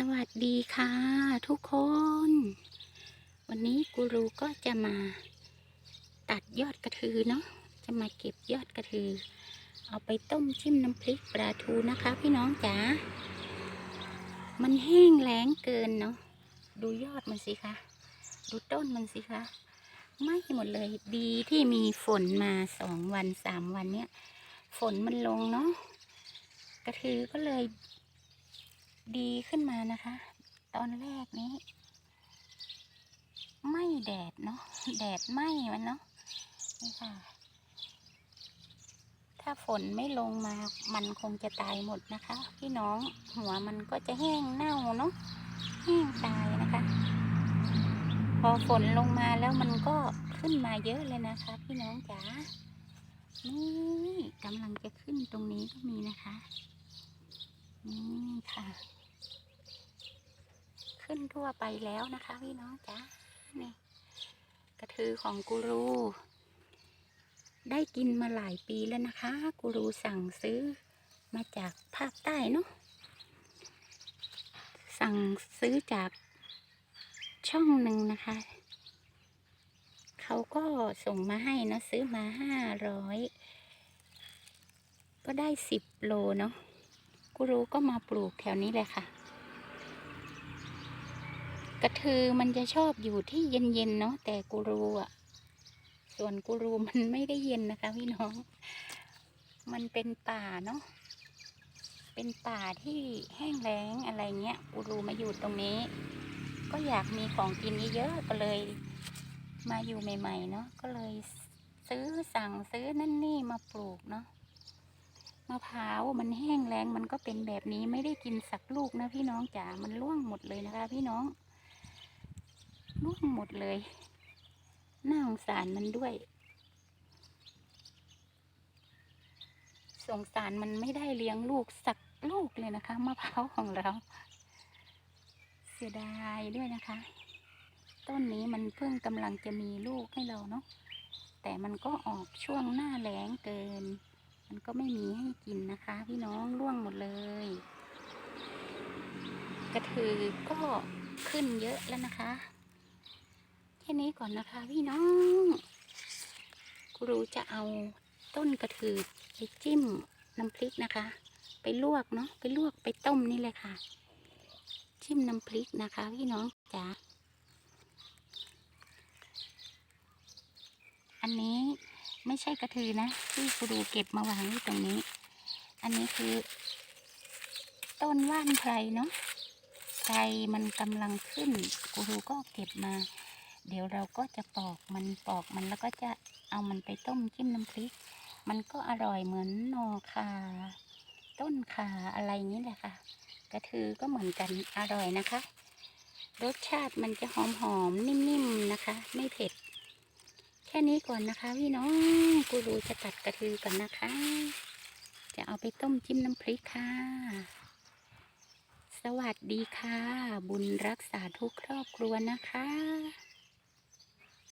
สวัสดีค่ะทุกคน วันนี้กูรูก็จะมาตัดยอดกระทือเนาะจะมาเก็บยอดกระทือ เอาไปต้มจิ้มน้ำพริกปลาทูนะคะ พี่น้องจ๋ามันแห้งแล้งเกินเนาะดูยอดมันสิคะดูต้นมันสิคะไม่หมดเลยดีที่มีฝนมาสองวันสามวันเนี้ยฝนมันลงเนาะกระทือก็เลย ดีขึ้นมานะคะ ตอนแรกนี้ ไม่แดดเนาะแดดไหม้มันเนาะนี่ค่ะ ถ้าฝนไม่ลงมามันคงจะตายหมดนะคะ พี่น้องหัวมันก็จะแห้งเน่าเนาะแห้งตายนะคะ พอฝนลงมาแล้วมันก็ขึ้นมาเยอะเลยนะคะ พี่น้องจ๋านี่กำลังจะขึ้นตรงนี้ก็มีนะคะ นี่ค่ะ ขึ้นทั่วไปแล้วนะคะพี่น้องจ้านี่กระทือของกูรู ได้กินมาหลายปีแล้วนะคะ กูรูสั่งซื้อมาจากภาคใต้เนาะสั่งซื้อจากช่องหนึ่งนะคะ เขาก็ส่งมาให้เนะซื้อมาห้าร้อยก็ได้สิบโลเนาะ กูรูก็มาปลูกแถวนี้เลยค่ะ กระทือมันจะชอบอยู่ที่เย็นๆเนาะแต่กูรูอะ ส่วนกูรูมันไม่ได้เย็นนะคะพี่น้อง มันเป็นป่าเนาะเป็นป่าที่แห้งแล้งอะไรเงี้ยกูรูมาอยู่ตรงนี้ ก็อยากมีของกินเยอะๆก็เลยมาอยู่ใหม่ ๆ เนาะก็เลยซื้อสั่งซื้อนั่นนี่มาปลูกเนาะ มะพร้าวมันแห้งแล้งมันก็เป็นแบบนี้ไม่ได้กินสักลูกนะพี่น้องจ๋ามันร่วงหมดเลยนะคะ พี่น้องร่วงหมดเลยน่าสงสารมันด้วย สงสารมันไม่ได้เลี้ยงลูกสักลูกเลยนะคะมะพร้าวของเรา เสียดายด้วยนะคะ ต้นนี้มันเพิ่งกำลังจะมีลูกให้เราเนาะแต่มันก็ออกช่วงหน้าแล้งเกิน มันก็ไม่มีให้กินนะคะ พี่น้องร่วงหมดเลย กระถือก็ขึ้นเยอะแล้วนะคะ แค่นี้ก่อนนะคะ พี่น้องครูจะเอาต้นกระถือไปจิ้มน้ำพริกนะคะ ไปลวกเนาะไปลวกไปต้มนี่เลยค่ะ จิ้มน้ำพริกนะคะ พี่น้องจ๋าอันนี้ ไม่ใช่กระถือนะ ที่ครูเก็บมาวางไว้ตรงนี้ อันนี้คือ ต้นว่านไพรเนาะไพรมันกำลังขึ้นครูก็เก็บมา เดี๋ยวเราก็จะปอกมันปอกมันแล้วก็จะเอามันไปต้มจิ้มน้ำพริก มันก็อร่อยเหมือนหนอคาต้นคาอะไรนี้แหละค่ะ กระทือก็เหมือนกันอร่อยนะคะ รสชาติมันจะหอมหอมๆนิ่มๆ นะคะ ไม่เผ็ด แค่นี้ก่อนนะคะพี่น้องกูรูจะตัดกระทือก่อนนะคะ จะเอาไปต้มจิ้มน้ำพริกค่ะ สวัสดีค่ะ บุญรักษาทุกครอบครัวนะคะ